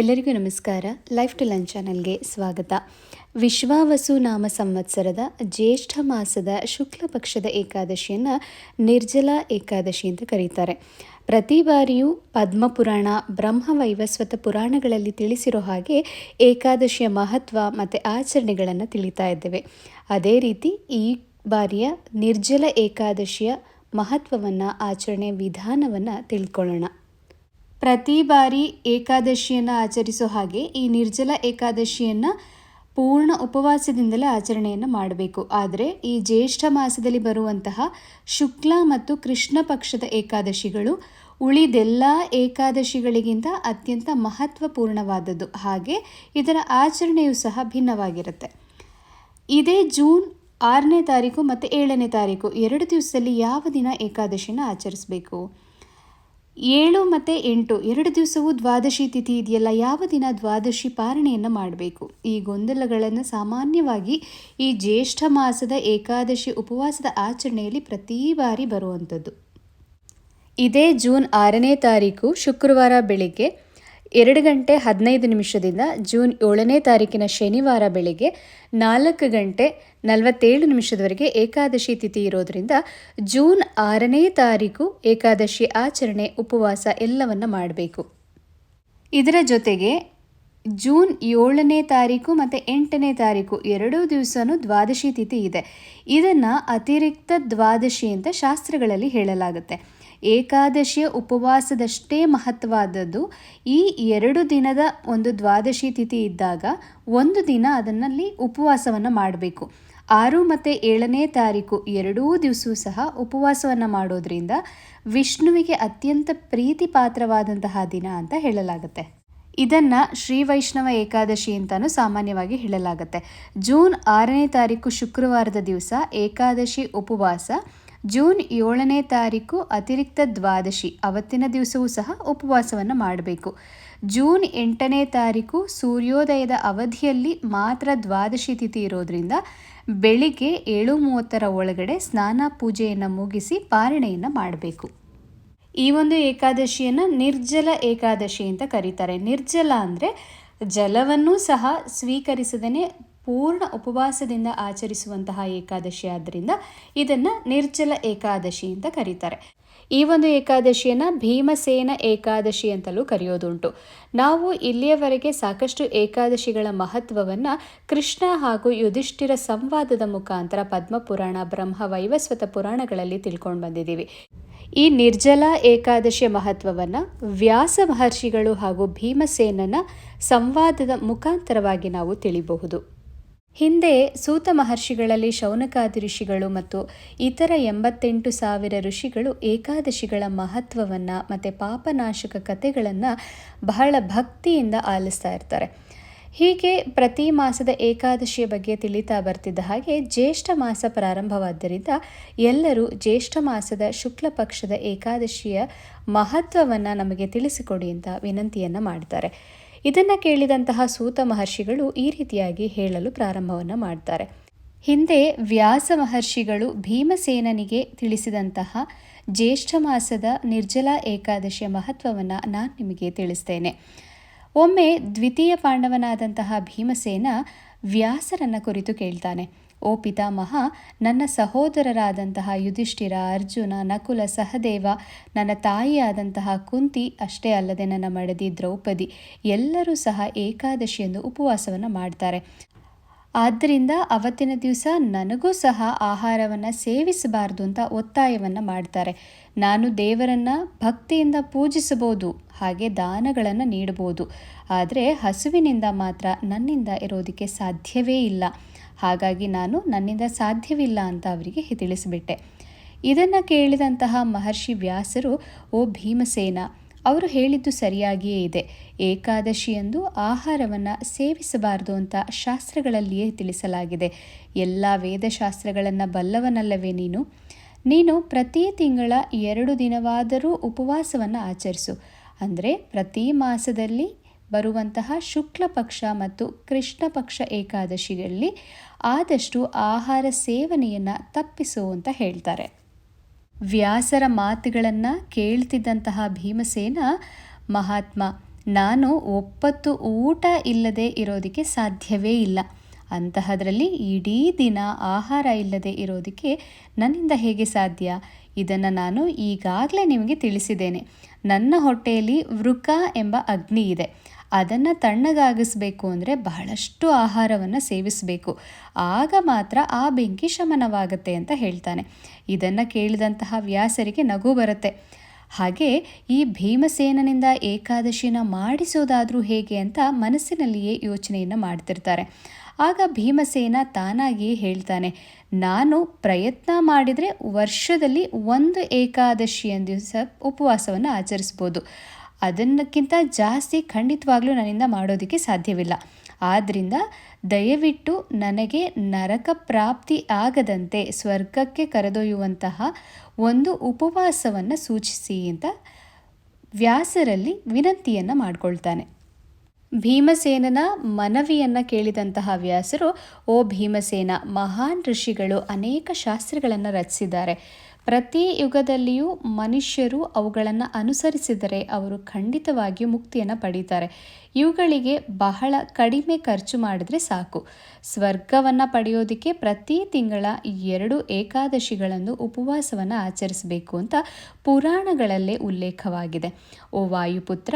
ಎಲ್ಲರಿಗೂ ನಮಸ್ಕಾರ. Life to lunch ಚಾನಲ್ಗೆ ಸ್ವಾಗತ. ವಿಶ್ವಾವಸು ನಾಮ ಸಂವತ್ಸರದ ಜ್ಯೇಷ್ಠ ಮಾಸದ ಶುಕ್ಲ ಪಕ್ಷದ ಏಕಾದಶಿಯನ್ನು ನಿರ್ಜಲ ಏಕಾದಶಿ ಅಂತ ಕರೀತಾರೆ. ಪ್ರತಿ ಬಾರಿಯೂ ಪದ್ಮಪುರಾಣ ಬ್ರಹ್ಮವೈವಸ್ವತ ಪುರಾಣಗಳಲ್ಲಿ ತಿಳಿಸಿರೋ ಹಾಗೆ ಏಕಾದಶಿಯ ಮಹತ್ವ ಮತ್ತು ಆಚರಣೆಗಳನ್ನು ತಿಳಿತಾ ಇದ್ದೇವೆ. ಅದೇ ರೀತಿ ಈ ಬಾರಿಯ ನಿರ್ಜಲ ಏಕಾದಶಿಯ ಮಹತ್ವವನ್ನು, ಆಚರಣೆ ವಿಧಾನವನ್ನು ತಿಳ್ಕೊಳ್ಳೋಣ. ಪ್ರತಿ ಬಾರಿ ಏಕಾದಶಿಯನ್ನು ಆಚರಿಸೋ ಹಾಗೆ ಈ ನಿರ್ಜಲ ಏಕಾದಶಿಯನ್ನು ಪೂರ್ಣ ಉಪವಾಸದಿಂದಲೇ ಆಚರಣೆಯನ್ನು ಮಾಡಬೇಕು. ಆದರೆ ಈ ಜ್ಯೇಷ್ಠ ಮಾಸದಲ್ಲಿ ಬರುವಂತಹ ಶುಕ್ಲ ಮತ್ತು ಕೃಷ್ಣ ಪಕ್ಷದ ಏಕಾದಶಿಗಳು ಉಳಿದೆಲ್ಲ ಏಕಾದಶಿಗಳಿಗಿಂತ ಅತ್ಯಂತ ಮಹತ್ವಪೂರ್ಣವಾದದ್ದು. ಹಾಗೆ ಇದರ ಆಚರಣೆಯು ಸಹ ಭಿನ್ನವಾಗಿರುತ್ತೆ. ಇದೇ ಜೂನ್ ಆರನೇ ತಾರೀಕು ಮತ್ತು ಏಳನೇ ತಾರೀಕು ಎರಡು ದಿವಸದಲ್ಲಿ ಯಾವ ದಿನ ಏಕಾದಶಿನ ಆಚರಿಸಬೇಕು? ಏಳು ಮತ್ತು ಎಂಟು, ಎರಡು ದಿವಸವೂ ದ್ವಾದಶಿ ತಿಥಿ ಇದೆಯಲ್ಲ, ಯಾವ ದಿನ ದ್ವಾದಶಿ ಪಾರಣೆಯನ್ನು ಮಾಡಬೇಕು? ಈ ಗೊಂದಲಗಳನ್ನು ಸಾಮಾನ್ಯವಾಗಿ ಈ ಜ್ಯೇಷ್ಠ ಮಾಸದ ಏಕಾದಶಿ ಉಪವಾಸದ ಆಚರಣೆಯಲ್ಲಿ ಪ್ರತಿ ಬಾರಿ ಬರುವಂಥದ್ದು. ಇದೇ ಜೂನ್ ಆರನೇ ತಾರೀಕು ಶುಕ್ರವಾರ ಬೆಳಿಗ್ಗೆ ಎರಡು ಗಂಟೆ ಹದಿನೈದು ನಿಮಿಷದಿಂದ ಜೂನ್ ಏಳನೇ ತಾರೀಕಿನ ಶನಿವಾರ ಬೆಳಿಗ್ಗೆ ನಾಲ್ಕು ಗಂಟೆ ನಲವತ್ತೇಳು ನಿಮಿಷದವರೆಗೆ ಏಕಾದಶಿ ತಿಥಿ ಇರೋದರಿಂದ ಜೂನ್ ಆರನೇ ತಾರೀಕು ಏಕಾದಶಿ ಆಚರಣೆ, ಉಪವಾಸ ಎಲ್ಲವನ್ನ ಮಾಡಬೇಕು. ಇದರ ಜೊತೆಗೆ ಜೂನ್ ಏಳನೇ ತಾರೀಕು ಮತ್ತು ಎಂಟನೇ ತಾರೀಕು ಎರಡೂ ದಿವಸನೂ ದ್ವಾದಶಿ ತಿಥಿ ಇದೆ. ಇದನ್ನು ಅತಿರಿಕ್ತ ದ್ವಾದಶಿ ಅಂತ ಶಾಸ್ತ್ರಗಳಲ್ಲಿ ಹೇಳಲಾಗುತ್ತೆ. ಏಕಾದಶಿಯ ಉಪವಾಸದಷ್ಟೇ ಮಹತ್ವವಾದದ್ದು. ಈ ಎರಡು ದಿನದ ಒಂದು ದ್ವಾದಶಿ ತಿಥಿ ಇದ್ದಾಗ ಒಂದು ದಿನ ಅದನ್ನಲ್ಲಿ ಉಪವಾಸವನ್ನು ಮಾಡಬೇಕು. ಆರು ಮತ್ತು ಏಳನೇ ತಾರೀಕು ಎರಡೂ ದಿವಸವೂ ಸಹ ಉಪವಾಸವನ್ನು ಮಾಡೋದ್ರಿಂದ ವಿಷ್ಣುವಿಗೆ ಅತ್ಯಂತ ಪ್ರೀತಿ ಪಾತ್ರವಾದಂತಹ ದಿನ ಅಂತ ಹೇಳಲಾಗುತ್ತೆ. ಇದನ್ನು ಶ್ರೀ ವೈಷ್ಣವ ಏಕಾದಶಿ ಅಂತಲೂ ಸಾಮಾನ್ಯವಾಗಿ ಹೇಳಲಾಗುತ್ತೆ. ಜೂನ್ ಆರನೇ ತಾರೀಕು ಶುಕ್ರವಾರದ ದಿವಸ ಏಕಾದಶಿ ಉಪವಾಸ ಜೂನ್ ಏಳನೇ ತಾರೀಕು ಅತಿರಿಕ್ತ ದ್ವಾದಶಿ. ಅವತ್ತಿನ ದಿವಸವೂ ಸಹ ಉಪವಾಸವನ್ನು ಮಾಡಬೇಕು. ಜೂನ್ ಎಂಟನೇ ತಾರೀಕು ಸೂರ್ಯೋದಯದ ಅವಧಿಯಲ್ಲಿ ಮಾತ್ರ ದ್ವಾದಶಿ ತಿಥಿ ಇರೋದ್ರಿಂದ ಬೆಳಿಗ್ಗೆ ಏಳು ಮೂವತ್ತರ ಒಳಗಡೆ ಸ್ನಾನ ಪೂಜೆಯನ್ನು ಮುಗಿಸಿ ಪಾರಣೆಯನ್ನು ಮಾಡಬೇಕು. ಈ ಒಂದು ಏಕಾದಶಿಯನ್ನು ನಿರ್ಜಲ ಏಕಾದಶಿ ಅಂತ ಕರೀತಾರೆ. ನಿರ್ಜಲ ಅಂದರೆ ಜಲವನ್ನು ಸಹ ಸ್ವೀಕರಿಸದೇ ಪೂರ್ಣ ಉಪವಾಸದಿಂದ ಆಚರಿಸುವಂತಹ ಏಕಾದಶಿ ಆದ್ದರಿಂದ ಇದನ್ನು ನಿರ್ಜಲ ಏಕಾದಶಿ ಅಂತ ಕರೀತಾರೆ. ಈ ಒಂದು ಏಕಾದಶಿಯನ್ನು ಭೀಮಸೇನ ಏಕಾದಶಿ ಅಂತಲೂ ಕರೆಯೋದುಂಟು. ನಾವು ಇಲ್ಲಿಯವರೆಗೆ ಸಾಕಷ್ಟು ಏಕಾದಶಿಗಳ ಮಹತ್ವವನ್ನು ಕೃಷ್ಣ ಹಾಗೂ ಯುಧಿಷ್ಠಿರ ಸಂವಾದದ ಮುಖಾಂತರ ಪದ್ಮಪುರಾಣ, ಬ್ರಹ್ಮ ವೈವಸ್ವತ ಪುರಾಣಗಳಲ್ಲಿ ತಿಳ್ಕೊಂಡು ಬಂದಿದ್ದೀವಿ. ಈ ನಿರ್ಜಲ ಏಕಾದಶಿಯ ಮಹತ್ವವನ್ನು ವ್ಯಾಸ ಮಹರ್ಷಿಗಳು ಹಾಗೂ ಭೀಮಸೇನನ ಸಂವಾದದ ಮುಖಾಂತರವಾಗಿ ನಾವು ತಿಳಿಬಹುದು. ಹಿಂದೆ ಸೂತ ಮಹರ್ಷಿಗಳಲ್ಲಿ ಶೌನಕಾದಿ ಋಷಿಗಳು ಮತ್ತು ಇತರ ಎಂಬತ್ತೆಂಟು ಸಾವಿರ ಋಷಿಗಳು ಏಕಾದಶಿಗಳ ಮಹತ್ವವನ್ನು ಮತ್ತು ಪಾಪನಾಶಕ ಕಥೆಗಳನ್ನು ಬಹಳ ಭಕ್ತಿಯಿಂದ ಆಲಿಸ್ತಾ ಇರ್ತಾರೆ. ಹೀಗೆ ಪ್ರತಿ ಮಾಸದ ಏಕಾದಶಿಯ ಬಗ್ಗೆ ತಿಳಿತಾ ಬರ್ತಿದ್ದ ಹಾಗೆ ಜ್ಯೇಷ್ಠ ಮಾಸ ಪ್ರಾರಂಭವಾದ್ದರಿಂದ ಎಲ್ಲರೂ ಜ್ಯೇಷ್ಠ ಮಾಸದ ಶುಕ್ಲ ಪಕ್ಷದ ಏಕಾದಶಿಯ ಮಹತ್ವವನ್ನು ನಮಗೆ ತಿಳಿಸಿಕೊಡಿ ಅಂತ ವಿನಂತಿಯನ್ನು ಮಾಡ್ತಾರೆ. ಇದನ್ನು ಕೇಳಿದಂತಹ ಸೂತ ಮಹರ್ಷಿಗಳು ಈ ರೀತಿಯಾಗಿ ಹೇಳಲು ಪ್ರಾರಂಭವನ್ನು ಮಾಡ್ತಾರೆ. ಹಿಂದೆ ವ್ಯಾಸ ಮಹರ್ಷಿಗಳು ಭೀಮಸೇನನಿಗೆ ತಿಳಿಸಿದಂತಹ ಜ್ಯೇಷ್ಠ ಮಾಸದ ನಿರ್ಜಲ ಏಕಾದಶಿಯ ಮಹತ್ವವನ್ನು ನಾನು ನಿಮಗೆ ತಿಳಿಸ್ತೇನೆ. ಒಮ್ಮೆ ದ್ವಿತೀಯ ಪಾಂಡವನಾದಂತಹ ಭೀಮಸೇನ ವ್ಯಾಸರನ್ನ ಕುರಿತು ಕೇಳ್ತಾನೆ. ಓ ಪಿತಾಮಹ, ನನ್ನ ಸಹೋದರರಾದಂತಹ ಯುಧಿಷ್ಠಿರ, ಅರ್ಜುನ, ನಕುಲ, ಸಹದೇವ, ನನ್ನ ತಾಯಿಯಾದಂತಹ ಕುಂತಿ ಅಷ್ಟೇ ಅಲ್ಲದೆ ನನ್ನ ಮಡದಿ ದ್ರೌಪದಿ ಎಲ್ಲರೂ ಸಹ ಏಕಾದಶಿಯನ್ನು ಉಪವಾಸವನ್ನು ಮಾಡ್ತಾರೆ. ಆದ್ದರಿಂದ ಅವತ್ತಿನ ದಿವಸ ನನಗೂ ಸಹ ಆಹಾರವನ್ನು ಸೇವಿಸಬಾರ್ದು ಅಂತ ಒತ್ತಾಯವನ್ನು ಮಾಡ್ತಾರೆ. ನಾನು ದೇವರನ್ನು ಭಕ್ತಿಯಿಂದ ಪೂಜಿಸಬಹುದು, ಹಾಗೆ ದಾನಗಳನ್ನು ನೀಡಬಹುದು. ಆದರೆ ಹಸುವಿನಿಂದ ಮಾತ್ರ ನನ್ನಿಂದ ಇರೋದಕ್ಕೆ ಸಾಧ್ಯವೇ ಇಲ್ಲ. ಹಾಗಾಗಿ ನಾನು ನನ್ನಿಂದ ಸಾಧ್ಯವಿಲ್ಲ ಅಂತ ಅವರಿಗೆ ತಿಳಿಸಿಬಿಟ್ಟೆ. ಇದನ್ನು ಕೇಳಿದಂತಹ ಮಹರ್ಷಿ ವ್ಯಾಸರು, ಓ ಭೀಮಸೇನ, ಅವರು ಹೇಳಿದ್ದು ಸರಿಯಾಗಿಯೇ ಇದೆ. ಏಕಾದಶಿಯಂದು ಆಹಾರವನ್ನು ಸೇವಿಸಬಾರದು ಅಂತ ಶಾಸ್ತ್ರಗಳಲ್ಲಿಯೇ ತಿಳಿಸಲಾಗಿದೆ. ಎಲ್ಲ ವೇದಶಾಸ್ತ್ರಗಳನ್ನು ಬಲ್ಲವನಲ್ಲವೇ ನೀನು? ನೀನು ಪ್ರತಿ ತಿಂಗಳ ಎರಡು ದಿನವಾದರೂ ಉಪವಾಸವನ್ನು ಆಚರಿಸು. ಅಂದರೆ ಪ್ರತಿ ಮಾಸದಲ್ಲಿ ಬರುವಂತಹ ಶುಕ್ಲ ಪಕ್ಷ ಮತ್ತು ಕೃಷ್ಣ ಪಕ್ಷ ಏಕಾದಶಿಗಳಲ್ಲಿ ಆದಷ್ಟು ಆಹಾರ ಸೇವನೆಯನ್ನು ತಪ್ಪಿಸು ಅಂತ ಹೇಳ್ತಾರೆ. ವ್ಯಾಸರ ಮಾತುಗಳನ್ನು ಕೇಳ್ತಿದ್ದಂತಹ ಭೀಮಸೇನ, ಮಹಾತ್ಮ, ನಾನು ಒಪ್ಪತ್ತು ಊಟ ಇಲ್ಲದೆ ಇರೋದಕ್ಕೆ ಸಾಧ್ಯವೇ ಇಲ್ಲ. ಅಂತಹದರಲ್ಲಿ ಇಡೀ ದಿನ ಆಹಾರ ಇಲ್ಲದೆ ಇರೋದಕ್ಕೆ ನನ್ನಿಂದ ಹೇಗೆ ಸಾಧ್ಯ? ಇದನ್ನು ನಾನು ಈಗಾಗಲೇ ನಿಮಗೆ ತಿಳಿಸಿದ್ದೇನೆ. ನನ್ನ ಹೊಟ್ಟೆಯಲ್ಲಿ ವೃಕ ಎಂಬ ಅಗ್ನಿ ಇದೆ. ಅದನ್ನು ತಣ್ಣಗಾಗಿಸಬೇಕು ಅಂದರೆ ಬಹಳಷ್ಟು ಆಹಾರವನ್ನು ಸೇವಿಸಬೇಕು. ಆಗ ಮಾತ್ರ ಆ ಬೆಂಕಿ ಶಮನವಾಗುತ್ತೆ ಅಂತ ಹೇಳ್ತಾನೆ. ಇದನ್ನು ಕೇಳಿದಂತಹ ವ್ಯಾಸರಿಗೆ ನಗು ಬರುತ್ತೆ. ಹಾಗೆ ಈ ಭೀಮಸೇನನಿಂದ ಏಕಾದಶಿನ ಮಾಡಿಸೋದಾದರೂ ಹೇಗೆ ಅಂತ ಮನಸ್ಸಿನಲ್ಲಿಯೇ ಯೋಚನೆಯನ್ನು ಮಾಡ್ತಿರ್ತಾರೆ. ಆಗ ಭೀಮಸೇನ ತಾನಾಗಿಯೇ ಹೇಳ್ತಾನೆ, ನಾನು ಪ್ರಯತ್ನ ಮಾಡಿದರೆ ವರ್ಷದಲ್ಲಿ ಒಂದು ಏಕಾದಶಿಯ ದಿವಸ ಉಪವಾಸವನ್ನು ಆಚರಿಸ್ಬೋದು. ಅದನ್ನಕ್ಕಿಂತ ಜಾಸ್ತಿ ಖಂಡಿತವಾಗ್ಲೂ ನನ್ನಿಂದ ಮಾಡೋದಕ್ಕೆ ಸಾಧ್ಯವಿಲ್ಲ. ಆದ್ದರಿಂದ ದಯವಿಟ್ಟು ನನಗೆ ನರಕ ಪ್ರಾಪ್ತಿ ಆಗದಂತೆ ಸ್ವರ್ಗಕ್ಕೆ ಕರೆದೊಯ್ಯುವಂತಹ ಒಂದು ಉಪವಾಸವನ್ನು ಸೂಚಿಸಿ ಅಂತ ವ್ಯಾಸರಲ್ಲಿ ವಿನಂತಿಯನ್ನು ಮಾಡಿಕೊಳ್ತಾನೆ. ಭೀಮಸೇನನ ಮನವಿಯನ್ನು ಕೇಳಿದಂತಹ ವ್ಯಾಸರು, ಓ ಭೀಮಸೇನ, ಮಹಾನ್ ಋಷಿಗಳು ಅನೇಕ ಶಾಸ್ತ್ರಗಳನ್ನು ರಚಿಸಿದ್ದಾರೆ. ಪ್ರತಿ ಯುಗದಲ್ಲಿಯೂ ಮನುಷ್ಯರು ಅವುಗಳನ್ನು ಅನುಸರಿಸಿದರೆ ಅವರು ಖಂಡಿತವಾಗಿಯೂ ಮುಕ್ತಿಯನ್ನು ಪಡೀತಾರೆ. ಇವುಗಳಿಗೆ ಬಹಳ ಕಡಿಮೆ ಖರ್ಚು ಮಾಡಿದ್ರೆ ಸಾಕು. ಸ್ವರ್ಗವನ್ನು ಪಡೆಯೋದಕ್ಕೆ ಪ್ರತಿ ತಿಂಗಳ ಎರಡು ಏಕಾದಶಿಗಳನ್ನು ಉಪವಾಸವನ್ನು ಆಚರಿಸಬೇಕು ಅಂತ ಪುರಾಣಗಳಲ್ಲೇ ಉಲ್ಲೇಖವಾಗಿದೆ. ಓ ವಾಯುಪುತ್ರ,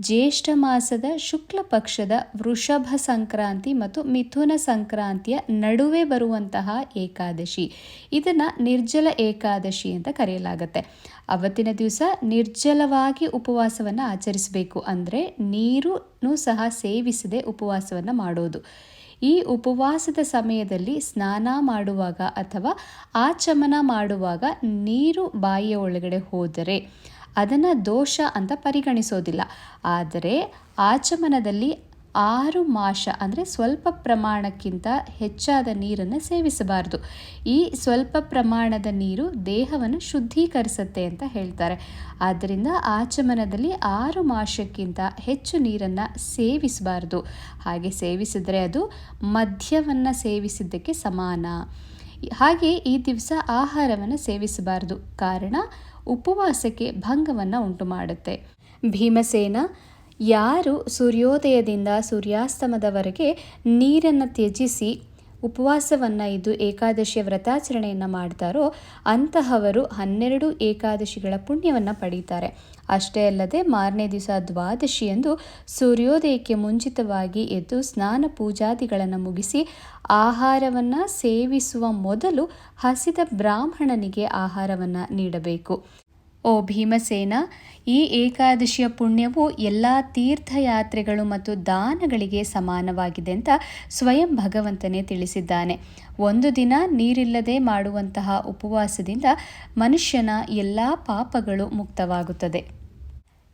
ಜ್ಯೇಷ್ಠ ಮಾಸದ ಶುಕ್ಲ ಪಕ್ಷದ ವೃಷಭ ಸಂಕ್ರಾಂತಿ ಮತ್ತು ಮಿಥುನ ಸಂಕ್ರಾಂತಿಯ ನಡುವೆ ಬರುವಂತಹ ಏಕಾದಶಿ. ಇದನ್ನು ನಿರ್ಜಲ ಏಕಾದಶಿ ಅಂತ ಕರೆಯಲಾಗುತ್ತೆ. ಅವತ್ತಿನ ದಿವಸ ನಿರ್ಜಲವಾಗಿ ಉಪವಾಸವನ್ನು ಆಚರಿಸಬೇಕು ಅಂದರೆ ನೀರು ಸಹ ಸೇವಿಸದೆ ಉಪವಾಸವನ್ನು ಮಾಡೋದು. ಈ ಉಪವಾಸದ ಸಮಯದಲ್ಲಿ ಸ್ನಾನ ಮಾಡುವಾಗ ಅಥವಾ ಆಚಮನ ಮಾಡುವಾಗ ನೀರು ಬಾಯಿಯ ಒಳಗಡೆ ಹೋದರೆ ಅದನ್ನು ದೋಷ ಅಂತ ಪರಿಗಣಿಸೋದಿಲ್ಲ. ಆದರೆ ಆಚಮನದಲ್ಲಿ ಆರು ಮಾಷ ಅಂದರೆ ಸ್ವಲ್ಪ ಪ್ರಮಾಣಕ್ಕಿಂತ ಹೆಚ್ಚಾದ ನೀರನ್ನು ಸೇವಿಸಬಾರದು. ಈ ಸ್ವಲ್ಪ ಪ್ರಮಾಣದ ನೀರು ದೇಹವನ್ನು ಶುದ್ಧೀಕರಿಸುತ್ತೆ ಅಂತ ಹೇಳ್ತಾರೆ. ಆದ್ದರಿಂದ ಆಚಮನದಲ್ಲಿ ಆರು ಮಾಷಕ್ಕಿಂತ ಹೆಚ್ಚು ನೀರನ್ನು ಸೇವಿಸಬಾರ್ದು. ಹಾಗೆ ಸೇವಿಸಿದರೆ ಅದು ಮದ್ಯವನ್ನು ಸೇವಿಸಿದ್ದಕ್ಕೆ ಸಮಾನ. ಹಾಗೆ ಈ ದಿವಸ ಆಹಾರವನ್ನು ಸೇವಿಸಬಾರದು. ಕಾರಣ ಉಪವಾಸಕ್ಕೆ ಭಂಗವನ್ನು ಉಂಟು ಮಾಡುತ್ತೆ ಭೀಮಸೇನ ಯಾರು ಸೂರ್ಯೋದಯದಿಂದ ಸೂರ್ಯಾಸ್ತಮದವರೆಗೆ ನೀರನ್ನು ತ್ಯಜಿಸಿ ಉಪವಾಸವನ್ನು ಇದ್ದು ಏಕಾದಶಿಯ ವ್ರತಾಚರಣೆಯನ್ನು ಮಾಡ್ತಾರೋ ಅಂತಹವರು ಹನ್ನೆರಡು ಏಕಾದಶಿಗಳ ಪುಣ್ಯವನ್ನು ಪಡೀತಾರೆ. ಅಷ್ಟೇ ಅಲ್ಲದೆ ಮಾರನೇ ದಿವಸ ದ್ವಾದಶಿಯಂದು ಸೂರ್ಯೋದಯಕ್ಕೆ ಮುಂಚಿತವಾಗಿ ಎದ್ದು ಸ್ನಾನ ಪೂಜಾದಿಗಳನ್ನು ಮುಗಿಸಿ ಆಹಾರವನ್ನು ಸೇವಿಸುವ ಮೊದಲು ಹಸಿದ ಬ್ರಾಹ್ಮಣನಿಗೆ ಆಹಾರವನ್ನು ನೀಡಬೇಕು. ಓ ಭೀಮಸೇನ, ಈ ಏಕಾದಶಿಯ ಪುಣ್ಯವು ಎಲ್ಲ ತೀರ್ಥಯಾತ್ರೆಗಳು ಮತ್ತು ದಾನಗಳಿಗೆ ಸಮಾನವಾಗಿದೆ ಅಂತ ಸ್ವಯಂ ಭಗವಂತನೇ ತಿಳಿಸಿದ್ದಾನೆ. ಒಂದು ದಿನ ನೀರಿಲ್ಲದೆ ಮಾಡುವಂತಹ ಉಪವಾಸದಿಂದ ಮನುಷ್ಯನ ಎಲ್ಲ ಪಾಪಗಳು ಮುಕ್ತವಾಗುತ್ತದೆ.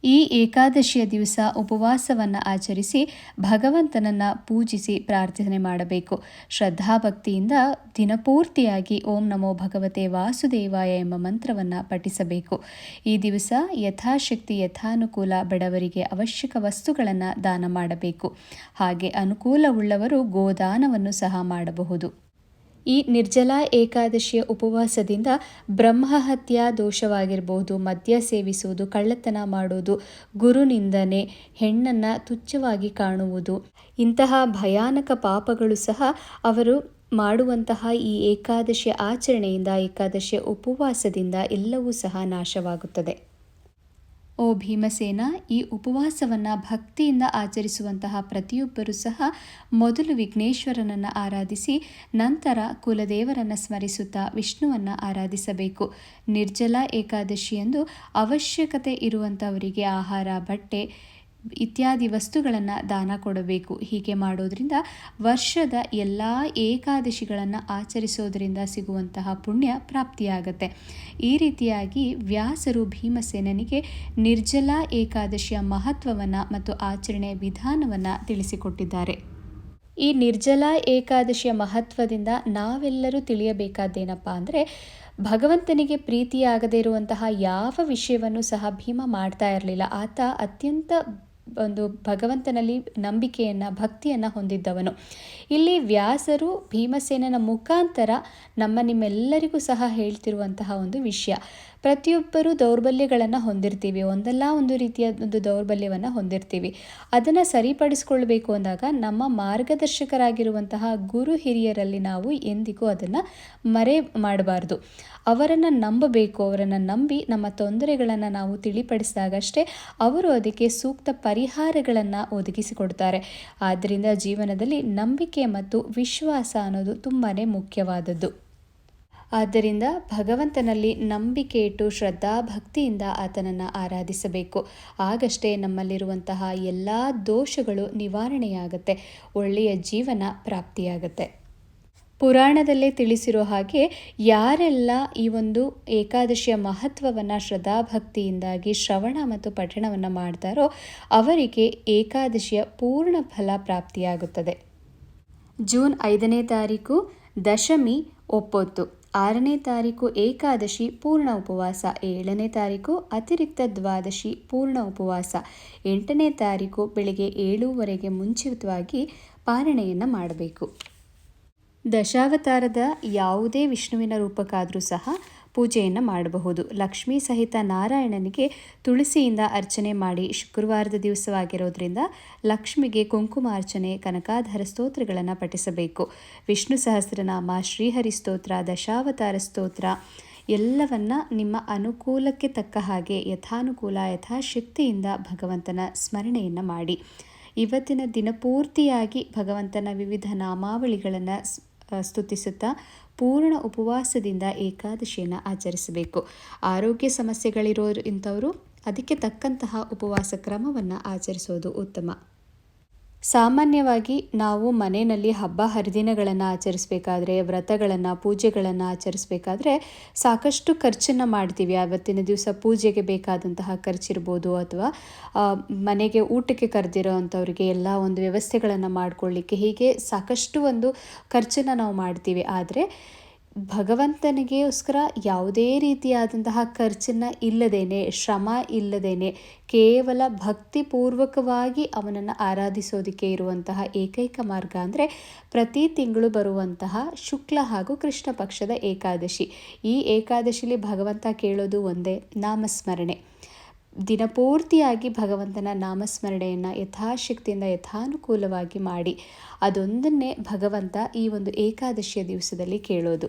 ಈ ಏಕಾದಶಿಯ ದಿವಸ ಉಪವಾಸವನ್ನು ಆಚರಿಸಿ ಭಗವಂತನನ್ನು ಪೂಜಿಸಿ ಪ್ರಾರ್ಥನೆ ಮಾಡಬೇಕು. ಶ್ರದ್ಧಾಭಕ್ತಿಯಿಂದ ದಿನಪೂರ್ತಿಯಾಗಿ ಓಂ ನಮೋ ಭಗವತೆ ವಾಸುದೇವಾಯ ಎಂಬ ಮಂತ್ರವನ್ನು ಪಠಿಸಬೇಕು. ಈ ದಿವಸ ಯಥಾಶಕ್ತಿ, ಯಥಾನುಕೂಲ ಬಡವರಿಗೆ ಅವಶ್ಯಕ ವಸ್ತುಗಳನ್ನು ದಾನ ಮಾಡಬೇಕು. ಹಾಗೆ ಅನುಕೂಲವುಳ್ಳವರು ಗೋದಾನವನ್ನು ಸಹ ಮಾಡಬಹುದು. ಈ ನಿರ್ಜಲ ಏಕಾದಶಿಯ ಉಪವಾಸದಿಂದ ಬ್ರಹ್ಮಹತ್ಯಾ ದೋಷವಾಗಿರ್ಬೋದು, ಮದ್ಯ ಸೇವಿಸುವುದು, ಕಳ್ಳತನ ಮಾಡುವುದು, ಗುರುನಿಂದನೆ, ಹೆಣ್ಣನ್ನು ತುಚ್ಛವಾಗಿ ಕಾಣುವುದು, ಇಂತಹ ಭಯಾನಕ ಪಾಪಗಳು ಸಹ ಅವರು ಮಾಡುವಂತಹ ಈ ಏಕಾದಶಿಯ ಆಚರಣೆಯಿಂದ, ಏಕಾದಶಿಯ ಉಪವಾಸದಿಂದ ಎಲ್ಲವೂ ಸಹ ನಾಶವಾಗುತ್ತದೆ. ಓ ಭೀಮಸೇನ, ಈ ಉಪವಾಸವನ್ನು ಭಕ್ತಿಯಿಂದ ಆಚರಿಸುವಂತಹ ಪ್ರತಿಯೊಬ್ಬರೂ ಸಹ ಮೊದಲು ವಿಘ್ನೇಶ್ವರನನ್ನು ಆರಾಧಿಸಿ, ನಂತರ ಕುಲದೇವರನ್ನು ಸ್ಮರಿಸುತ್ತಾ ವಿಷ್ಣುವನ್ನು ಆರಾಧಿಸಬೇಕು. ನಿರ್ಜಲ ಏಕಾದಶಿಯಂದು ಅವಶ್ಯಕತೆ ಇರುವಂಥವರಿಗೆ ಆಹಾರ, ಬಟ್ಟೆ ಇತ್ಯಾದಿ ವಸ್ತುಗಳನ್ನು ದಾನ ಕೊಡಬೇಕು. ಹೀಗೆ ಮಾಡೋದರಿಂದ ವರ್ಷದ ಎಲ್ಲ ಏಕಾದಶಿಗಳನ್ನು ಆಚರಿಸೋದರಿಂದ ಸಿಗುವಂತಹ ಪುಣ್ಯ ಪ್ರಾಪ್ತಿಯಾಗತ್ತೆ. ಈ ರೀತಿಯಾಗಿ ವ್ಯಾಸರು ಭೀಮಸೇನನಿಗೆ ನಿರ್ಜಲ ಏಕಾದಶಿಯ ಮಹತ್ವವನ್ನು ಮತ್ತು ಆಚರಣೆಯ ವಿಧಾನವನ್ನು ತಿಳಿಸಿಕೊಟ್ಟಿದ್ದಾರೆ. ಈ ನಿರ್ಜಲ ಏಕಾದಶಿಯ ಮಹತ್ವದಿಂದ ನಾವೆಲ್ಲರೂ ತಿಳಿಯಬೇಕಾದ್ದೇನಪ್ಪ ಅಂದರೆ, ಭಗವಂತನಿಗೆ ಪ್ರೀತಿಯಾಗದೇ ಇರುವಂತಹ ಯಾವ ವಿಷಯವನ್ನು ಸಹ ಭೀಮ ಮಾಡ್ತಾ ಇರಲಿಲ್ಲ. ಆತ ಅತ್ಯಂತ ಒಂದು ಭಗವಂತನಲ್ಲಿ ನಂಬಿಕೆಯನ್ನು, ಭಕ್ತಿಯನ್ನು ಹೊಂದಿದ್ದವನು. ಇಲ್ಲಿ ವ್ಯಾಸರು ಭೀಮಸೇನನ ಮುಖಾಂತರ ನಮ್ಮ ನಿಮ್ಮೆಲ್ಲರಿಗೂ ಸಹ ಹೇಳ್ತಿರುವಂತಹ ಒಂದು ವಿಷಯ. ಪ್ರತಿಯೊಬ್ಬರು ದೌರ್ಬಲ್ಯಗಳನ್ನು ಹೊಂದಿರ್ತೀವಿ. ಒಂದಲ್ಲ ಒಂದು ರೀತಿಯ ಒಂದು ದೌರ್ಬಲ್ಯವನ್ನು ಹೊಂದಿರ್ತೀವಿ. ಅದನ್ನು ಸರಿಪಡಿಸ್ಕೊಳ್ಬೇಕು ಅಂದಾಗ ನಮ್ಮ ಮಾರ್ಗದರ್ಶಕರಾಗಿರುವಂತಹ ಗುರು ಹಿರಿಯರಲ್ಲಿ ನಾವು ಎಂದಿಗೂ ಅದನ್ನು ಮರೆ ಮಾಡಬಾರ್ದು. ಅವರನ್ನು ನಂಬಬೇಕು. ಅವರನ್ನು ನಂಬಿ ನಮ್ಮ ತೊಂದರೆಗಳನ್ನು ನಾವು ತಿಳಿಪಡಿಸಿದಾಗಷ್ಟೇ ಅವರು ಅದಕ್ಕೆ ಸೂಕ್ತ ಪರಿಹಾರಗಳನ್ನು ಒದಗಿಸಿಕೊಡ್ತಾರೆ. ಆದ್ದರಿಂದ ಜೀವನದಲ್ಲಿ ನಂಬಿಕೆ ಮತ್ತು ವಿಶ್ವಾಸ ಅನ್ನೋದು ತುಂಬಾ ಮುಖ್ಯವಾದದ್ದು. ಆದ್ದರಿಂದ ಭಗವಂತನಲ್ಲಿ ನಂಬಿಕೆ ಇಟ್ಟು ಶ್ರದ್ಧಾ ಭಕ್ತಿಯಿಂದ ಆತನನ್ನು ಆರಾಧಿಸಬೇಕು. ಆಗಷ್ಟೇ ನಮ್ಮಲ್ಲಿರುವಂತಹ ಎಲ್ಲ ದೋಷಗಳು ನಿವಾರಣೆಯಾಗುತ್ತೆ. ಒಳ್ಳೆಯ ಜೀವನ ಪ್ರಾಪ್ತಿಯಾಗುತ್ತೆ. ಪುರಾಣದಲ್ಲೇ ತಿಳಿಸಿರೋ ಹಾಗೆ ಯಾರೆಲ್ಲ ಈ ಒಂದು ಏಕಾದಶಿಯ ಮಹತ್ವವನ್ನು ಶ್ರದ್ಧಾಭಕ್ತಿಯಿಂದಾಗಿ ಶ್ರವಣ ಮತ್ತು ಪಠಣವನ್ನು ಮಾಡ್ತಾರೋ ಅವರಿಗೆ ಏಕಾದಶಿಯ ಪೂರ್ಣ ಫಲ ಪ್ರಾಪ್ತಿಯಾಗುತ್ತದೆ. ಜೂನ್ ಐದನೇ ತಾರೀಕು, ದಶಮಿ, ಒಪ್ಪೊತ್ತು. ಆರನೇ ತಾರೀಕು ಏಕಾದಶಿ ಪೂರ್ಣ ಉಪವಾಸ, ಏಳನೇ ತಾರೀಕು ಅತಿರಿಕ್ತ ದ್ವಾದಶಿ ಪೂರ್ಣ ಉಪವಾಸ, ಎಂಟನೇ ತಾರೀಕು ಬೆಳಿಗ್ಗೆ ಏಳೂವರೆಗೆ ಮುಂಚಿತವಾಗಿ ಪಾರಣೆಯನ್ನು ಮಾಡಬೇಕು. ದಶಾವತಾರದ ಯಾವುದೇ ವಿಷ್ಣುವಿನ ರೂಪಕ್ಕಾದರೂ ಸಹ ಪೂಜೆಯನ್ನು ಮಾಡಬಹುದು. ಲಕ್ಷ್ಮೀ ಸಹಿತ ನಾರಾಯಣನಿಗೆ ತುಳಸಿಯಿಂದ ಅರ್ಚನೆ ಮಾಡಿ ಶುಕ್ರವಾರದ ದಿವಸವಾಗಿರೋದ್ರಿಂದ ಲಕ್ಷ್ಮಿಗೆ ಕುಂಕುಮಾರ್ಚನೆ ಕನಕಾಧಾರ ಸ್ತೋತ್ರಗಳನ್ನು ಪಠಿಸಬೇಕು. ವಿಷ್ಣು ಸಹಸ್ರನಾಮ, ಶ್ರೀಹರಿ ಸ್ತೋತ್ರ, ದಶಾವತಾರ ಸ್ತೋತ್ರ ಎಲ್ಲವನ್ನ ನಿಮ್ಮ ಅನುಕೂಲಕ್ಕೆ ತಕ್ಕ ಹಾಗೆ ಯಥಾನುಕೂಲ, ಯಥಾಶಕ್ತಿಯಿಂದ ಭಗವಂತನ ಸ್ಮರಣೆಯನ್ನು ಮಾಡಿ. ಇವತ್ತಿನ ದಿನಪೂರ್ತಿಯಾಗಿ ಭಗವಂತನ ವಿವಿಧ ನಾಮಾವಳಿಗಳನ್ನು ಸ್ತುತಿಸುತ್ತಾ ಪೂರ್ಣ ಉಪವಾಸದಿಂದ ಏಕಾದಶಿಯನ್ನು ಆಚರಿಸಬೇಕು. ಆರೋಗ್ಯ ಸಮಸ್ಯೆಗಳಿರೋ ಇಂಥವರು ಅದಕ್ಕೆ ತಕ್ಕಂತಹ ಉಪವಾಸ ಕ್ರಮವನ್ನು ಆಚರಿಸೋದು ಉತ್ತಮ. ಸಾಮಾನ್ಯವಾಗಿ ನಾವು ಮನೆಯಲ್ಲಿ ಹಬ್ಬ ಹರಿದಿನಗಳನ್ನು ಆಚರಿಸಬೇಕಾದ್ರೆ, ವ್ರತಗಳನ್ನು, ಪೂಜೆಗಳನ್ನು ಆಚರಿಸಬೇಕಾದ್ರೆ ಸಾಕಷ್ಟು ಖರ್ಚನ್ನು ಮಾಡ್ತೀವಿ. ಆವತ್ತಿನ ದಿವಸ ಪೂಜೆಗೆ ಬೇಕಾದಂತಹ ಖರ್ಚಿರ್ಬೋದು ಅಥವಾ ಮನೆಗೆ ಊಟಕ್ಕೆ ಕರೆದಿರೋ ಅಂಥವ್ರಿಗೆ ಎಲ್ಲ ಒಂದು ವ್ಯವಸ್ಥೆಗಳನ್ನು ಮಾಡಿಕೊಳ್ಳಿಕ್ಕೆ ಹೀಗೆ ಸಾಕಷ್ಟು ಒಂದು ಖರ್ಚನ್ನು ನಾವು ಮಾಡ್ತೀವಿ. ಆದರೆ ಭಗವಂತನಿಗೋಸ್ಕರ ಯಾವುದೇ ರೀತಿಯಾದಂತಹ ಖರ್ಚನ್ನು ಇಲ್ಲದೇನೆ, ಶ್ರಮ ಇಲ್ಲದೇನೆ, ಕೇವಲ ಭಕ್ತಿಪೂರ್ವಕವಾಗಿ ಅವನನ್ನು ಆರಾಧಿಸೋದಕ್ಕೆ ಇರುವಂತಹ ಏಕೈಕ ಮಾರ್ಗ ಅಂದರೆ ಪ್ರತಿ ತಿಂಗಳು ಬರುವಂತಹ ಶುಕ್ಲ ಹಾಗೂ ಕೃಷ್ಣ ಪಕ್ಷದ ಏಕಾದಶಿ. ಈ ಏಕಾದಶಿಲಿ ಭಗವಂತ ಕೇಳೋದು ಒಂದೇ, ನಾಮಸ್ಮರಣೆ. ದಿನಪೂರ್ತಿಯಾಗಿ ಭಗವಂತನ ನಾಮಸ್ಮರಣೆಯನ್ನು ಯಥಾಶಕ್ತಿಯಿಂದ ಯಥಾನುಕೂಲವಾಗಿ ಮಾಡಿ. ಅದೊಂದನ್ನೇ ಭಗವಂತ ಈ ಒಂದು ಏಕಾದಶಿಯ ದಿವಸದಲ್ಲಿ ಕೇಳೋದು.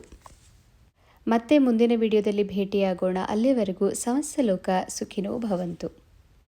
ಮತ್ತೆ ಮುಂದಿನ ವಿಡಿಯೋದಲ್ಲಿ ಭೇಟಿಯಾಗೋಣ. ಅಲ್ಲಿವರೆಗೂ ಸಮಸ್ತ ಲೋಕ ಸುಖಿನೋ ಭವಂತು.